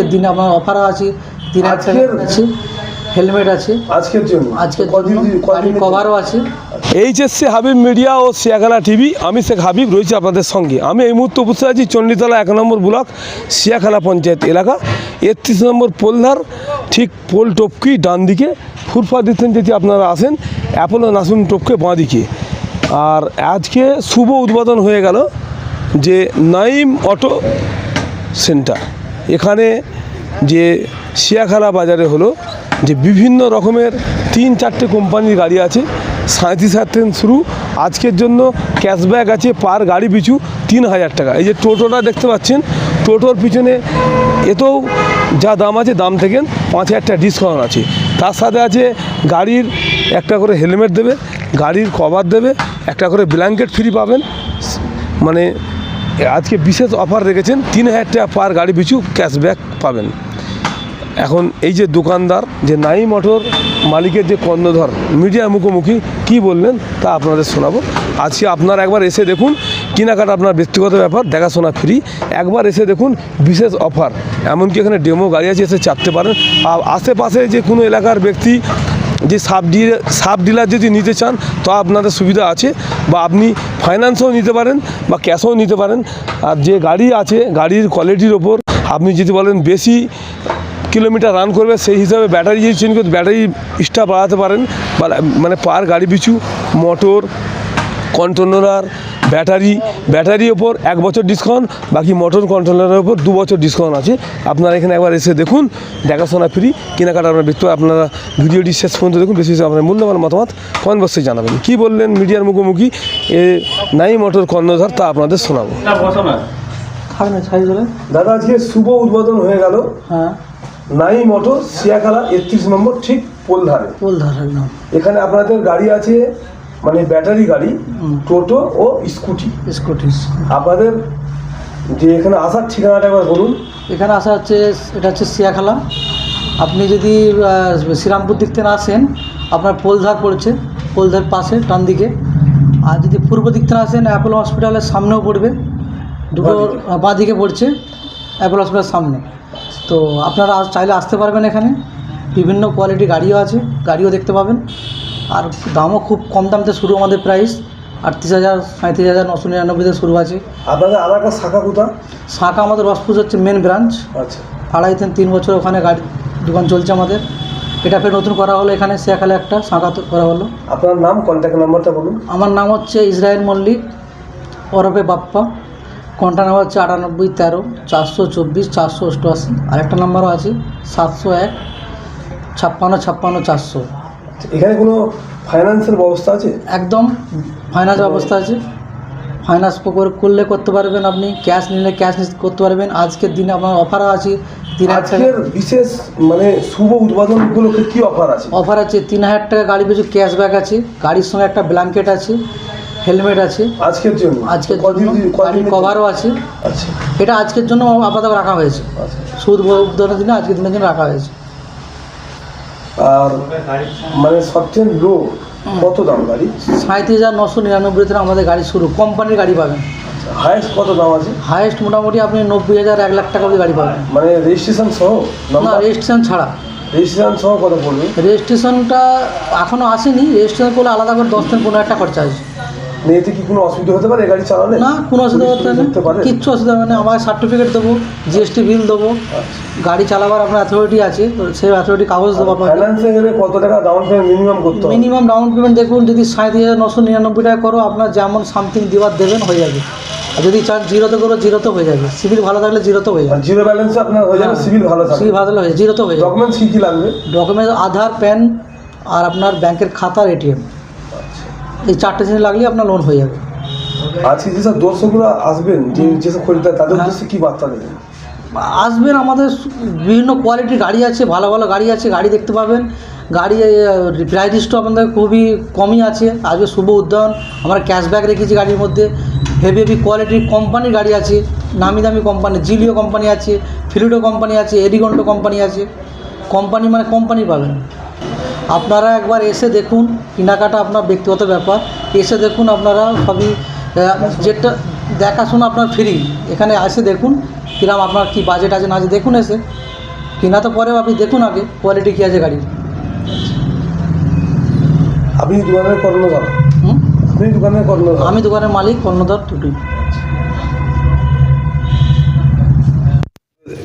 আজকের দিনে আপনার অফারও আছে তিন হাজার আছে হেলমেট আছে। আজকের জন্য? আজকের গাড়ির কভারও আছে। এইচএসসি হাবিব মিডিয়া ও সিয়াখালা টিভি আমি শেখ হাবিব রয়েছি আপনাদের সঙ্গে। আমি এই মুহূর্তে উপস্থিত আছি চণ্ডীতলা এক নম্বর ব্লক সিয়াখালা পঞ্চায়েত এলাকা। একত্রিশ নম্বর পোলধার ঠিক পোল টপকি ডান দিকে। ফুরফা দিতেন যদি আপনারা আসেন অ্যাপোলো নাসিম টপকে বাঁ দিকে। আর আজকে শুভ উদ্বোধন হয়ে গেল যে নাইম অটো সেন্টার। এখানে যে শিয়াখালা বাজারে হলো যে বিভিন্ন রকমের তিন চারটে কোম্পানির গাড়ি আছে সাঁত্রিশ হাজার শুরু, আজকের জন্য ক্যাশব্যাক আছে পার গাড়ি পিছু তিন হাজার টাকা। এই যে টোটোটা দেখতে পাচ্ছেন, টোটোর পিছনে এতেও যা দাম আছে দাম থেকে পাঁচ হাজার টাকা ডিসকাউন্ট আছে। তার সাথে আছে গাড়ির একটা করে হেলমেট দেবে, গাড়ির কভার দেবে, একটা করে ব্ল্যাঙ্কেট ফ্রি পাবেন মানে আজকে বিশেষ অফার রেখেছেন, তিন হাজার টাকা পার গাড়ি পিছু ক্যাশব্যাক পাবেন। এখন এই যে দোকানদার, যে নাই মোটর মালিকের যে কর্ণধর মিডিয়া মুখোমুখি, কি বললেন তা আপনাদের শোনাবো। আজকে আপনারা একবার এসে দেখুন, কেনাকাটা আপনার ব্যক্তিগত ব্যাপার, দেখাশোনা ফ্রি একবার এসে দেখুন, বিশেষ অফার এমনকি এখানে ডেমো গাড়ি আছে, এসে চাপতে পারেন। আর আশেপাশে যে কোনো এলাকার ব্যক্তি, যে সাব ডিলার সাব ডিলার যদি নিতে চান, তা আপনাদের সুবিধা আছে। বা আপনি ফাইন্যান্সও নিতে পারেন বা ক্যাশও নিতে পারেন। আর যে গাড়ি আছে, গাড়ির কোয়ালিটির ওপর, আপনি যদি বলেন বেশি কিলোমিটার রান করবে, সেই হিসাবে ব্যাটারি যদি চেঞ্জ করতে ব্যাটারি স্টাফ বাড়াতে পারেন। মানে পার গাড়ি পিছু, মোটর কন্ট্রোলার ব্যাটারি ব্যাটারির ওপর এক বছর ডিসকাউন্ট বাকি মোটর কন্ট্রোলারের ওপর দু বছর ডিসকাউন্ট আছে। আপনারা এখানে একবার এসে দেখুন দেখাশোনা ফ্রি কেনাকাটা আপনার ব্যক্তি আপনারা ভিডিওটি শেষ পর্যন্ত দেখুন বেশি বেশি আপনার মূল্যবান মতামত কমেন্ট বক্সে জানাবেন। কী বললেন মিডিয়ার মুখোমুখি? এ নাই মোটর কর্ণধার তা আপনাদের শোনাবো। দাদা আজকে শুভ উদ্বোধন হয়ে গেল। হ্যাঁ। নাই মোটর সিয়াখালা একত্রিশ নম্বর ঠিক পোলধারে পোল এখানে আপনাদের গাড়ি আছে মানে ব্যাটারি গাড়ি টোটো ও স্কুটি। স্কুটি। আপনাদের যে এখানে আসার ঠিকানাটা একবার বলুন। এখানে আসা হচ্ছে এটা হচ্ছে সিয়াখালা। আপনি যদি শ্রীরামপুর দিক থেকে আসেন আপনার পোলধার পড়ছে পোলধার পাশে ডান দিকে। আর যদি পূর্ব দিক থেকে আসেন অ্যাপোলো হসপিটালের সামনেও পড়বে। দুটো বাঁ দিকে। পড়ছে অ্যাপোলো হসপিটালের সামনে। তো আপনারা চাইলে আসতে পারবেন এখানে। বিভিন্ন কোয়ালিটি গাড়িও আছে গাড়িও দেখতে পাবেন। আর দামও খুব কম দাম থেকে শুরু আমাদের প্রাইস আটত্রিশ হাজার সাঁত্রিশ হাজার নশো নিরানব্বই থেকে শুরু আছে। আপনাদের একটা শাখা কোথা শাখা আমাদের রসপুর হচ্ছে মেন ব্রাঞ্চ আচ্ছা। আড়াই তিন তিন বছর ওখানে গাড়ি দোকান চলছে আমাদের। এটা ফের নতুন করা হলো এখানে শেখালে একটা শাখা করা হলো। আপনার নাম কন্ট্যাক্ট নাম্বারটা বলুন। আমার নাম হচ্ছে ইসরায়েল মল্লিক ওরফে বাপ্পা। কন্ট্যাক্ট নাম্বার হচ্ছে আটানব্বই তেরো চারশো চব্বিশ চারশো অষ্টআশি। আরেকটা নাম্বারও আছে সাতশো এক ছাপ্পান্ন ছাপ্পান্ন চারশো। এখানে কোনো ফাইন্যান্সের ব্যবস্থা আছে? একদম ফাইন্যান্স ব্যবস্থা আছে। ফাইন্যান্স করলে করতে পারবেন আপনি ক্যাশ নিলে ক্যাশ করতে পারবেন। আজকের দিনে আপনার অফারও আছে আজকের বিশেষ মানে শুভ উদ্বোধন উপলক্ষে কি অফার আছে? অফার আছে তিন হাজার টাকা গাড়ি পিছু ক্যাশব্যাক আছে গাড়ির সঙ্গে একটা ব্ল্যাঙ্কেট আছে হেলমেট আছে। আজকের জন্য? আজকের গাড়ির কভারও আছে। আচ্ছা। এটা আজকের জন্য আপাতত রাখা হয়েছে। আচ্ছা। সুদ উদ্বোধনের দিনে আজকের দিনের জন্য রাখা হয়েছে। আর মানে সবচেয়ে লো কত দাম গাড়ি? সাঁত্রিশ হাজার নশো নিরানব্বইতে আমাদের গাড়ি শুরু কোম্পানির গাড়ি পাবেন। হায়েস্ট কত দাম আছে? হায়েস্ট মোটামুটি আপনি নব্বই হাজার এক লাখ টাকা গাড়ি পাবেন। মানে রেজিস্ট্রেশন সহ? না রেজিস্ট্রেশন ছাড়া। রেজিস্ট্রেশন সহ কত পড়বে? রেজিস্ট্রেশনটা এখনও আসেনি রেজিস্ট্রেশন করলে আলাদা করে দশ থেকে পনেরো একটা খরচা আছে এতে কি কোনো অসুবিধা হতে পারে গাড়ি চালালে? না কোনো অসুবিধা হতে পারে? কিচ্ছু অসুবিধা হবে না। আমার সার্টিফিকেট দেবো জিএসটি বিল দেবো। আচ্ছা। গাড়ি চালাবার আপনার অথরিটি আছে তো সেই অথরিটি কাগজ দেবো আপনাকে। ফাইন্যান্সে গেলে কত টাকা ডাউন পেমেন্ট মিনিমাম করতে হবে? মিনিমাম ডাউন পেমেন্ট দেখুন যদি সাঁত্রিশ হাজার নশো নিরানব্বই টাকা করো আপনার যেমন সামথিং দেওয়ার দেবেন হয়ে যাবে। আর যদি চান জিরোতে করো জিরোতে হয়ে যাবে। সিভিল ভালো থাকলে জিরোতে হয়ে যাবে। জিরো ব্যালেন্সে আপনার হয়ে যাবে সিভিল ভালো থাকবে। সিভিল ভালো থাকলে হয়ে জিরোতে হয়ে যাবে। ডকুমেন্টস কী কী লাগবে? ডকুমেন্ট আধার প্যান আর আপনার ব্যাংকের খাতার এটিএম এই চারটে জিনিস লাগলে আপনার লোন হয়ে যাবে। আজকে যেসব দর্শকরা আসবেন যে যেসব খরিদ্দার তাদের হ্যাঁ। উদ্দেশ্যে কী বার্তা দেবেন? আসবেন আমাদের বিভিন্ন কোয়ালিটির গাড়ি আছে ভালো ভালো গাড়ি আছে গাড়ি দেখতে পাবেন। গাড়ি প্রাইস লিস্টও আপনাদের খুবই কমই আছে। আজকে শুভ উদ্যান আমরা ক্যাশব্যাক রেখেছি গাড়ির মধ্যে। হেভি হেভি কোয়ালিটির কোম্পানির গাড়ি আছে নামি দামি কোম্পানি জিলিও কোম্পানি আছে ফিলিডো কোম্পানি আছে এডিগন্টো কোম্পানি আছে। কোম্পানি মানে কোম্পানি পাবেন। আপনারা একবার এসে দেখুন কেনাকাটা আপনার ব্যক্তিগত ব্যাপার। এসে দেখুন আপনারা সবই যেটা দেখাশোনা আপনার ফ্রি এখানে এসে দেখুন কিরম আপনার কি বাজেট আছে না আছে দেখুন এসে। কিনা তো পরেও আপনি দেখুন আগে কোয়ালিটি কী আছে গাড়ির। আপনি দোকানের কর্ণধার। হুম? আপনি দোকানের কর্ণধার। আমি দোকানের মালিক কর্ণধর টুটুই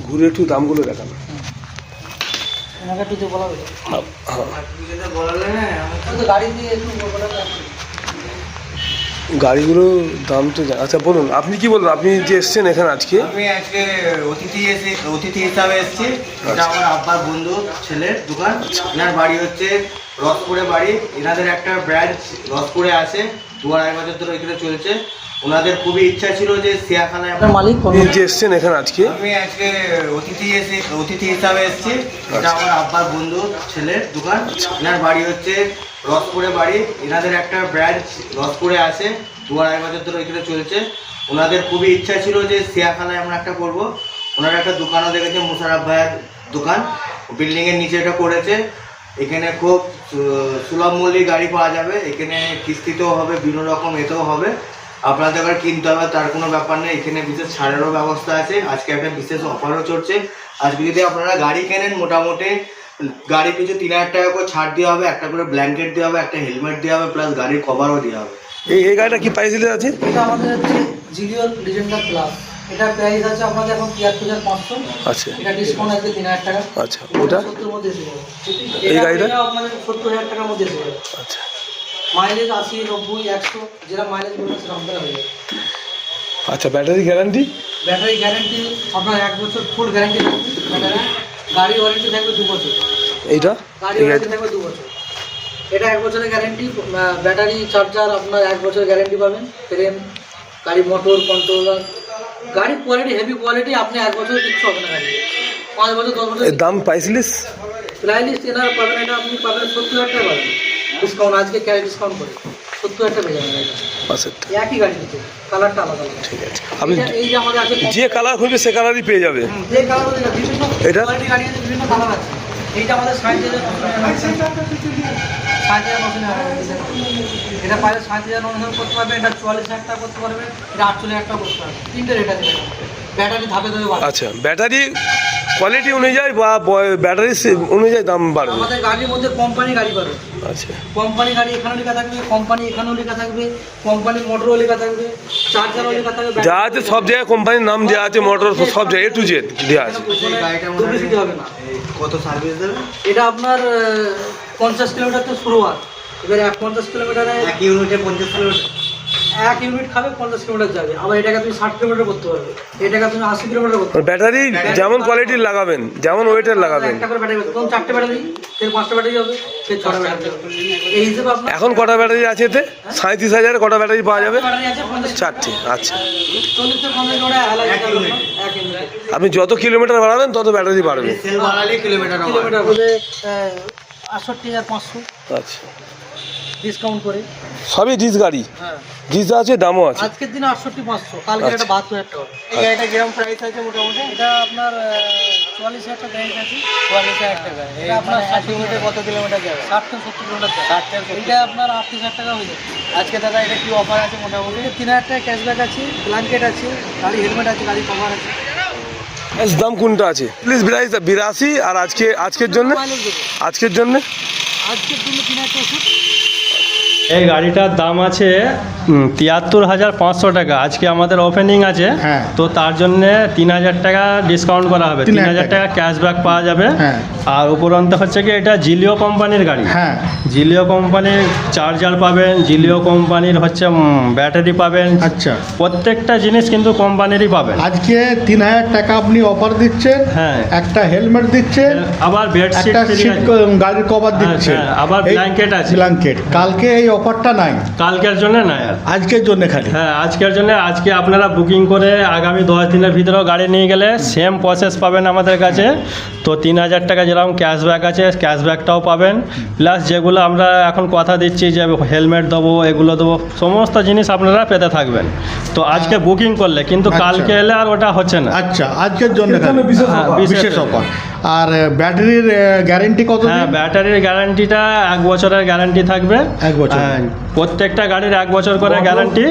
ঘুরে একটু দামগুলো দেখান। ওনাকে বলা হলো। হ্যাঁ, আমি তো গাড়ি দিয়ে একটু বলা হলো। গাড়িগুলো দাম তো জানা- আচ্ছা বলুন আপনি কি বলুন আপনি যে এসছেন এখানে আজকে? আমি আজকে অতিথি এসে অতিথি হিসাবে এসেছি। এটা আমার আব্বার বন্ধু ছেলের দোকান। এনার বাড়ি হচ্ছে রসপুরে বাড়ি। এনাদের একটা ব্রাঞ্চ রসপুরে আছে। দু আড়াই বছর ধরে এখানে চলছে। ওনাদের খুবই ইচ্ছা ছিল যে সিয়াখানায় আপনার মালিক যে এসছেন এখানে আজকে? আমি আজকে অতিথি এসে অতিথি হিসাবে এসেছি। এটা আমার আব্বার বন্ধু ছেলের দোকান। এনার বাড়ি হচ্ছে রসপুরে বাড়ি। এনাদের একটা ব্রাঞ্চ রসপুরে আছে। দু আড়াই বছর ধরে এখানে চলছে। ওনাদের খুবই ইচ্ছা ছিল যে সিয়াখানায় আমরা একটা করব। ওনার একটা দোকানও দেখেছে মুশারফ ভাইয়ের দোকান। বিল্ডিংয়ের নিচে এটা করেছে। এখানে খুব সুলভ মূল্যে গাড়ি পাওয়া যাবে। এখানে কিস্তিতেও হবে বিভিন্ন রকম এতেও হবে। আপনাদের আবার কিনতে হবে তার কোনো ব্যাপার নেই। এখানে বিশেষ ছাড়েরও ব্যবস্থা আছে। আজকে একটা বিশেষ অফারও চলছে। আজকে যদি আপনারা গাড়ি কেনেন মোটামুটি গাড়ি পিছু তিন হাজার টাকা করে ছাড় দেওয়া হবে একটা করে ব্ল্যাঙ্কেট দেওয়া হবে একটা হেলমেট দেওয়া হবে প্লাস গাড়ির কভারও দেওয়া হবে। এই এই গাড়িটা কি প্রাইসে আছে এটা আমাদের হচ্ছে জিলিওর লিজেন্ডার প্লাস এটা প্রাইস আছে আমাদের এখন তিয়াত্তর হাজার পাঁচশো। আচ্ছা। এটা ডিসকাউন্ট আছে তিন হাজার টাকা। আচ্ছা ওটা? সত্তর মধ্যে এসে যাবে। এই গাড়িটা? আপনাদের সত্তর হাজার টাকার মধ্যে এসে যাবে। আচ্ছা। মাইলেজ আশি নব্বই একশো যেটা মাইলেজ বলবেন হয়ে যাবে। আচ্ছা ব্যাটারি গ্যারান্টি ব্যাটারি গ্যারান্টি আপনার এক বছর ফুল গ্যারান্টি থাকবে। গাড়ি ওয়ারেন্টি থাকবে দু বছর। এইটা? গাড়ি ওয়ারেন্টি থাকবে দু বছর। এটা এক বছরের গ্যারেন্টি ব্যাটারি চার্জার আপনার এক বছরের গ্যারেন্টি পাবেন। ফ্রেম গাড়ি মোটর কন্ট্রোলার গাড়ির কোয়ালিটি হেভি কোয়ালিটি আপনি এক বছর কিচ্ছু হবে না গাড়ি পাঁচ বছর দশ বছর দাম প্রাইসলেস প্রাইলিস্ট এনার পাবেন এটা আপনি পাবেন সত্তর হাজার টাকা পাবেন। ডিসকাউন্ট আজকে ক্যাশ ডিসকাউন্ট করে। সত্তর হাজার টাকা একই গাড়ি দিতে কালারটা আলাদা ঠিক আছে। আপনি এই যে আমাদের আছে যে কালার খুঁজবে সে কালারই পেয়ে যাবে। যে কালার বিভিন্ন এটা? গাড়ি আছে বিভিন্ন কালার আছে। এইটা আমাদের হাজার এটা। পাইলে হাজার করতে পারবে এটা চুয়াল্লিশ হাজার টাকা করতে পারবে এটা আটচল্লিশ হাজার টাকা করতে পারবে। তিনটে রেট আছে ব্যাটারি ধাপে ধাপে বাড়বে আচ্ছা ব্যাটারি কোয়ালিটি অনুযায়ী বা ব্যাটারি অনুযায়ী দাম বাড়বে। আমাদের গাড়ির মধ্যে কোম্পানি গাড়ি পাবে আচ্ছা। কোম্পানি গাড়ি এখানেও লেখা থাকবে কোম্পানি এখানেও লেখা থাকবে কোম্পানি মোটরও লেখা থাকবে চার্জারও লেখা থাকবে যা আছে সব জায়গায় কোম্পানির নাম দেওয়া আছে মোটর সব জায়গায় এ টু জেড দেওয়া আছে। গাড়িটা হবে না। কত সার্ভিস দেবে? এটা আপনার পঞ্চাশ কিলোমিটার তো শুরু হয়। এবার এক পঞ্চাশ কিলোমিটারে এক ইউনিটে পঞ্চাশ কিলোমিটার। এক ইউনিট খাবে পঞ্চাশ কিলোমিটার যাবে। আবার এটাকে তুমি ষাট কিলোমিটার করতে পারবে। এটাকে তুমি আশি কিলোমিটার করতে পারবে। ব্যাটারি যেমন কোয়ালিটির লাগাবেন যেমন ওয়েটের লাগাবেন একটা করে ব্যাটারি তখন চারটে ব্যাটারি ফের পাঁচটা ব্যাটারি হবে ফের ছটা ব্যাটারি এই হিসেবে আপনার এখন কটা ব্যাটারি আছে এতে? সাঁত্রিশ হাজারে কটা ব্যাটারি পাওয়া যাবে? চারটে আচ্ছা। চল্লিশ থেকে পঞ্চাশ কিলোমিটার আলাদা এক ইউনিট। আপনি যত কিলোমিটার বাড়াবেন তত ব্যাটারি বাড়বে। সেল বাড়ালে কিলোমিটার হবে কিলোমিটার বলে আটষট্টি হাজার পাঁচশো। আচ্ছা। ডিসকাউন্ট করে। সবই ডিস গাড়ি। হ্যাঁ। ডিস আছে দামও আছে। আজকের দিনে আটষট্টি পাঁচশো। কালকে আচ্ছা। এটা বাহাত্তর হাজার টাকা। এই গাড়িটা কিরম প্রাইস আছে মোটামুটি? এটা আপনার চুয়াল্লিশ হাজার টাকা প্রাইস আছে। চুয়াল্লিশ হাজার টাকা। এটা আপনার ষাট কিলোমিটার কত কিলোমিটার যাবে? ষাট থেকে সত্তর কিলোমিটার যাবে। ষাট থেকে এটা আপনার আটত্রিশ হাজার টাকা হয়ে যাবে। আজকে দাদা এটা কি অফার আছে মোটামুটি? তিন হাজার টাকা ক্যাশব্যাক আছে ব্ল্যাঙ্কেট আছে গাড়ি হেলমেট আছে গাড়ি কভার আছে। এস দাম কোনটা আছে? প্লিজ বিরাশি বিরাশি আর আজকে আজকের জন্য? আজকের জন্য? আজকের জন্য তিন হাজার এই গাড়িটার দাম আছে তিয়াত্তর হাজার পাঁচশো টাকা। আজকে আমাদের ওপেনিং আছে হ্যাঁ। তো তার জন্য তিন হাজার টাকা ডিসকাউন্ট করা হবে। তিন হাজার টাকা। ক্যাশব্যাক পাওয়া যাবে। হ্যাঁ। আর উপরন্ত হচ্ছে কি এটা জিলিও কোম্পানির গাড়ি। হ্যাঁ। জিলিও কোম্পানির চার্জার পাবেন জিলিও কোম্পানির হচ্ছে ব্যাটারি পাবেন। আচ্ছা। প্রত্যেকটা জিনিস কিন্তু কোম্পানিরই পাবেন। আজকে তিন হাজার টাকা আপনি অফার দিচ্ছেন হ্যাঁ। একটা হেলমেট দিচ্ছেন আবার বেডশিট গাড়ির কভার দিচ্ছে হ্যাঁ, আবার blanket আছে। ব্ল্যাঙ্কেট কালকে এই অফারটা নাই। কালকের জন্য না আর। আজকের জন্য খালি। হ্যাঁ আজকের জন্য আজকে আপনারা বুকিং করে আগামী দশ দিনের ভিতরেও গাড়ি নিয়ে গেলে সেম প্রসেস পাবেন আমাদের কাছে। তো তিন হাজার টাকা যেরকম ক্যাশব্যাক আছে ক্যাশব্যাকটাও পাবেন। প্লাস যেগুলো আমরা এখন কথা দিচ্ছি যে হেলমেট দেবো এগুলো দেবো সমস্ত জিনিস আপনারা পেতে থাকবেন। তো আজকে বুকিং করলে কিন্তু আচ্ছা। কালকে এলে আর ওটা হচ্ছে না। আচ্ছা আজকের জন্য খালি। বিশেষ হ্যাঁ, অফার আর ব্যাটারির গ্যারেন্টি কত হ্যাঁ ব্যাটারির গ্যারান্টিটা এক বছরের গ্যারান্টি থাকবে। এক বছর। হ্যাঁ, প্রত্যেকটা গাড়ির এক বছর করে guarantee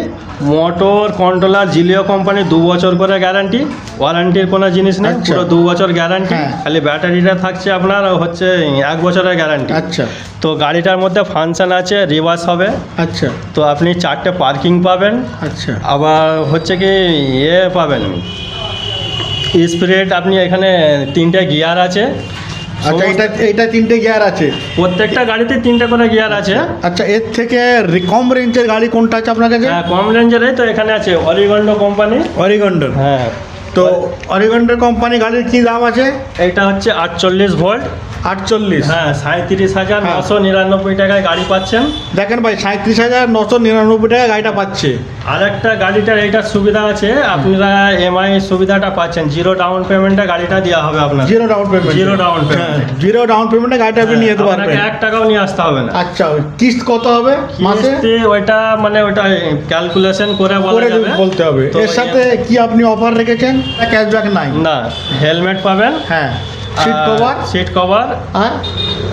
motor controller Zelio company দু বছর করে গ্যারান্টি ওয়ারেন্টির কোনো জিনিস নেই আচ্ছা। পুরো দু বছর গ্যারান্টি। খালি ব্যাটারিটা থাকছে আপনার হচ্ছে এক বছরের গ্যারান্টি আচ্ছা। তো গাড়িটার মধ্যে ফাংশন আছে রিভার্স হবে। আচ্ছা। তো আপনি চারটে পার্কিং পাবেন। আচ্ছা। আবার হচ্ছে কি ইয়ে পাবেন। স্প্রেড আপনি এখানে তিনটে গিয়ার আছে। আচ্ছা এটা এটা তিনটে গিয়ার আছে। প্রত্যেকটা গাড়িতে তিনটে করে গিয়ার আছে। আচ্ছা এর থেকে রিকম রেঞ্জের গাড়ি কোনটা আছে আপনার কাছে? হ্যাঁ কম রেঞ্জেরই তো এখানে আছে অরিগন্ডো কোম্পানি অরিগন্ডো হ্যাঁ। তো অরিগন্ডো কোম্পানি গাড়ির কি দাম আছে? এটা হচ্ছে আটচল্লিশ ভোল্ট আটচল্লিশ। হ্যাঁ সাঁত্রিশ হাজার হ্যাঁ। নশো নিরানব্বই টাকায় গাড়ি পাচ্ছেন। দেখেন ভাই সাঁত্রিশ হাজার নশো নিরানব্বই টাকা গাড়িটা পাচ্ছে। আর একটা গাড়িটার এইটার সুবিধা আছে আপনারা এমআই সুবিধাটা পাচ্ছেন। জিরো ডাউন পেমেন্টে গাড়িটা দেওয়া হবে আপনার। Zero down payment. Zero down payment. Zero down পেমেন্টে গাড়িটা আপনি নিয়ে যেতে পারবেন। এক টাকাও নিয়ে আসতে হবে না। আচ্ছা কিস্ত কত হবে মাসে? ওইটা মানে ওইটা ক্যালকুলেশন করে বলা যাবে। বলতে হবে। এর সাথে কি আপনি অফার রেখেছেন? ক্যাশব্যাক নাই না হেলমেট পাবেন। হ্যাঁ। সিট কভার সিট কভার আর?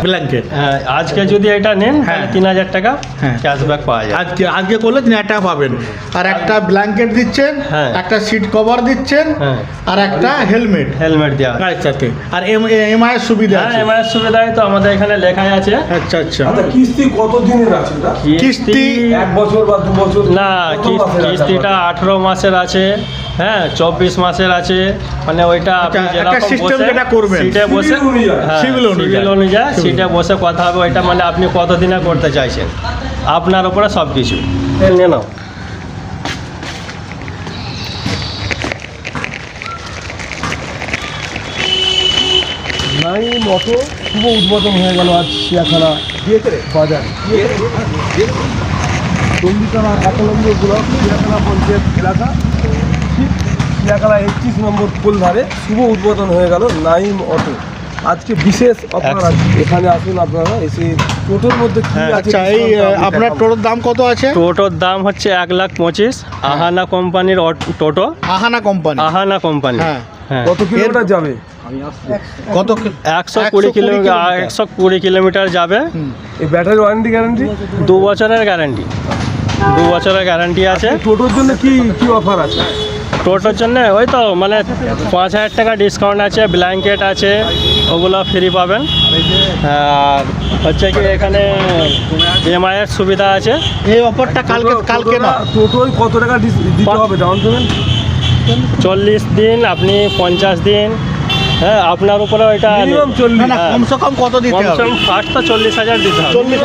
ব্ল্যাঙ্কেট হ্যাঁ। আজকে যদি এটা নেন তাহলে হ্যাঁ। তিন হাজার টাকা হ্যাঁ। ক্যাশব্যাক পাওয়া যায়। আজকে আজকে করলে তিন হাজার টাকা পাবেন। আর একটা ব্ল্যাঙ্কেট দিচ্ছেন হ্যাঁ। একটা সিট কভার দিচ্ছেন হ্যাঁ। আর একটা হেলমেট হেলমেট দেওয়া। গাড়ির সাথে। আর এম এমআই সুবিধা হ্যাঁ আছে। এমআইয়ের সুবিধায় তো আমাদের এখানে লেখাই আছে। আচ্ছা আচ্ছা। আচ্ছা কিস্তি কত দিনের আছে কিস্তি এক বছর বা দু না কিস্তিটা আঠেরো মাসের আছে। হ্যাঁ চব্বিশ মাসের আছে। মানে ওইটা আপনি যেরকম বসে সিটে বসে Civil অনুযায়ী। হ্যাঁ। সিটে বসে কথা হবে ওইটা মানে আপনি কতদিনে করতে চাইছেন। আপনার উপরে সব কিছু নিয়ে নাও। শুভ উদ্বোধন হয়ে গেল আজ চিয়াখানা বাজার। চন্ডিতলা এক ব্লক চিয়াখানা পঞ্চায়েত এলাকা। চিয়াখানা একত্রিশ নম্বর পোল ধারে শুভ উদ্বোধন হয়ে গেল নাইম অটো। আজকে বিশেষ অফার আছে। এখানে আসুন আপনারা এসে টোটোর মধ্যে কি হ্যাঁ, আছে আচ্ছা এই আপনার টোটোর দাম কত আছে? টোটোর দাম হচ্ছে এক লাখ পঁচিশ। আহানা কোম্পানির টোটো। আহানা কোম্পানি। আহানা কোম্পানি। হ্যাঁ। হ্যাঁ। কত কিলোমিটার যাবে? কত একশো কুড়ি কিলোমিটার। একশো কুড়ি কিলোমিটার যাবে। এই ব্যাটারি ওয়ারেন্টি গ্যারান্টি? দু বছরের গ্যারান্টি। দু বছরের গ্যারান্টি আছে। টোটোর জন্য কি কি অফার আছে? টোটোর জন্য ওই তো মানে পাঁচ হাজার টাকা ডিসকাউন্ট আছে ব্ল্যাঙ্কেট আছে ওগুলো ফ্রি পাবেন। আর হচ্ছে কি এখানে এমআইয়ের সুবিধা আছে। এই অফারটা কালকে কালকে না? টোটোয় কত টাকা দিতে হবে ডাউন পেমেন্ট চল্লিশ দিন আপনি পঞ্চাশ দিন। হ্যাঁ আপনার উপরে ওইটা না কমসে কম কত দিতে হবে? কমসম ফার্স্ট তো চল্লিশ হাজার দিতে হবে। চল্লিশ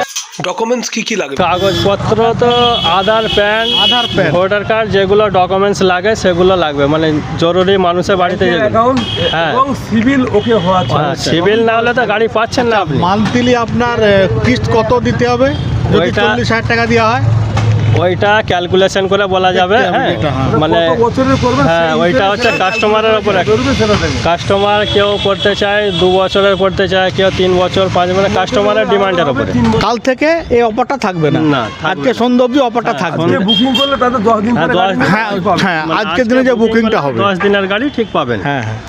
ডকুমেন্টস কি কি লাগবে? কাগজপত্র তো Aadhaar PAN Aadhaar PAN. Voter card যেগুলো ডকুমেন্টস লাগে সেগুলো লাগবে। মানে জরুরি মানুষের বাড়িতে অ্যাকাউন্ট হ্যাঁ। এবং সিভিল ওকে হওয়া চাই। সিভিল না হলে তো গাড়ি পাচ্ছেন না আপনি। মান্থলি আপনার কিস্ত কত দিতে হবে? যদি চল্লিশ হাজার টাকা দেওয়া হয়। ওইটা ক্যালকুলেশন করে বলা যাবে হ্যাঁ। হ্যাঁ। মানে হ্যাঁ, ওইটা হচ্ছে কাস্টমারের দেবে কাস্টমার কেউ করতে চায় দু বছরের করতে চায় কেউ তিন বছর পাঁচ মানে কাস্টমারের ডিমান্ডের ওপরে কাল থেকে এই অফারটা থাকবে না। না, আজকে। সন্ধ্যা অবধি অফারটা হ্যাঁ, থাকবে। বুকিং করলে তাদের দশ দিন হ্যাঁ, হ্যাঁ আজকের দিনে যে বুকিংটা হবে। দশ দিনের গাড়ি ঠিক পাবেন। হ্যাঁ হ্যাঁ।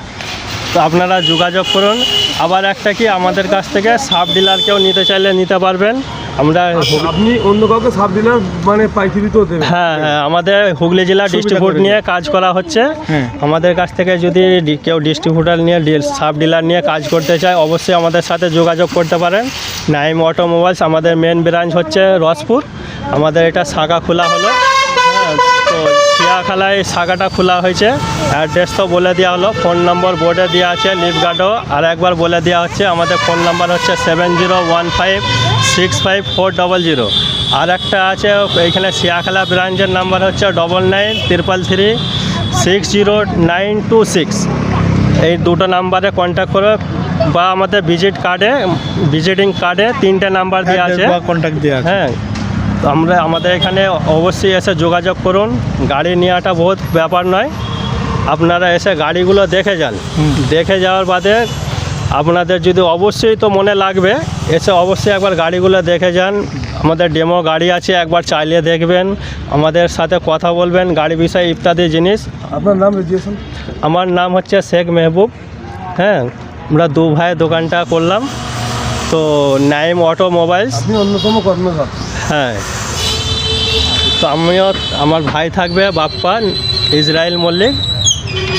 তো আপনারা যোগাযোগ করুন। আবার একটা কি আমাদের কাছ থেকে সাব ডিলারকেও নিতে চাইলে নিতে পারবেন। আমরা আপনি অন্য কাউকে সাব ডিলার মানে পাইকারিতেও দেবেন হ্যাঁ হ্যাঁ আমাদের হুগলি জেলা ডিস্ট্রিবিউট নিয়ে কাজ করা হচ্ছে। হ্যাঁ। আমাদের কাছ থেকে যদি কেউ ডিস্ট্রিবিউটার নিয়ে সাব ডিলার নিয়ে কাজ করতে চায় অবশ্যই আমাদের সাথে যোগাযোগ করতে পারেন। নাইম অটোমোবাইলস আমাদের মেন ব্রাঞ্চ হচ্ছে রসপুর। আমাদের এটা শাখা খোলা হলো। তো চিয়াখালায় শাখাটা খোলা হয়েছে। অ্যাড্রেস তো বলে দেওয়া হলো ফোন নম্বর বোর্ডে দেওয়া আছে লিভ গার্ডও আর একবার বলে দেওয়া হচ্ছে আমাদের ফোন নাম্বার হচ্ছে seven zero one five six five four double zero. আর একটা আছে এইখানে শিয়াখালা ব্রাঞ্চের নাম্বার হচ্ছে double nine triple three six zero nine two six. এই দুটো নাম্বারে কন্ট্যাক্ট করে বা আমাদের ভিজিট কার্ডে ভিজিটিং কার্ডে তিনটে নাম্বার দেওয়া আছে। কন্ট্যাক্ট দেওয়া হ্যাঁ তো আমরা আমাদের এখানে অবশ্যই এসে যোগাযোগ করুন। গাড়ি নেওয়াটা বহুত ব্যাপার নয়। আপনারা এসে গাড়িগুলো দেখে যান। দেখে যাওয়ার বাদে আপনাদের যদি অবশ্যই তো মনে লাগবে এসে অবশ্যই একবার গাড়িগুলো দেখে যান। আমাদের ডেমো গাড়ি আছে একবার চালিয়ে দেখবেন। আমাদের সাথে কথা বলবেন গাড়ি বিষয়ে ইত্যাদি জিনিস। আপনার নাম আমার নাম হচ্ছে শেখ মেহবুব। হ্যাঁ আমরা দু ভাইয়ের দোকানটা করলাম। তো নাইম অটোমোবাইলস। অন্যতম কর্মকর্তা হ্যাঁ। তো আমিও, আমার ভাই থাকবে, বাপ্পা ইসরায়েল মল্লিক।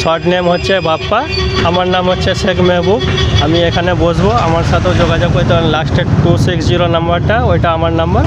শর্ট নেম হচ্ছে বাপ্পা, আমার নাম হচ্ছে শেখ মেহবুব। আমি এখানে বসবো, আমার সাথেও যোগাযোগ করতে পারেন। লাস্টের টু সিক্স জিরো নাম্বারটা ওইটা আমার নাম্বার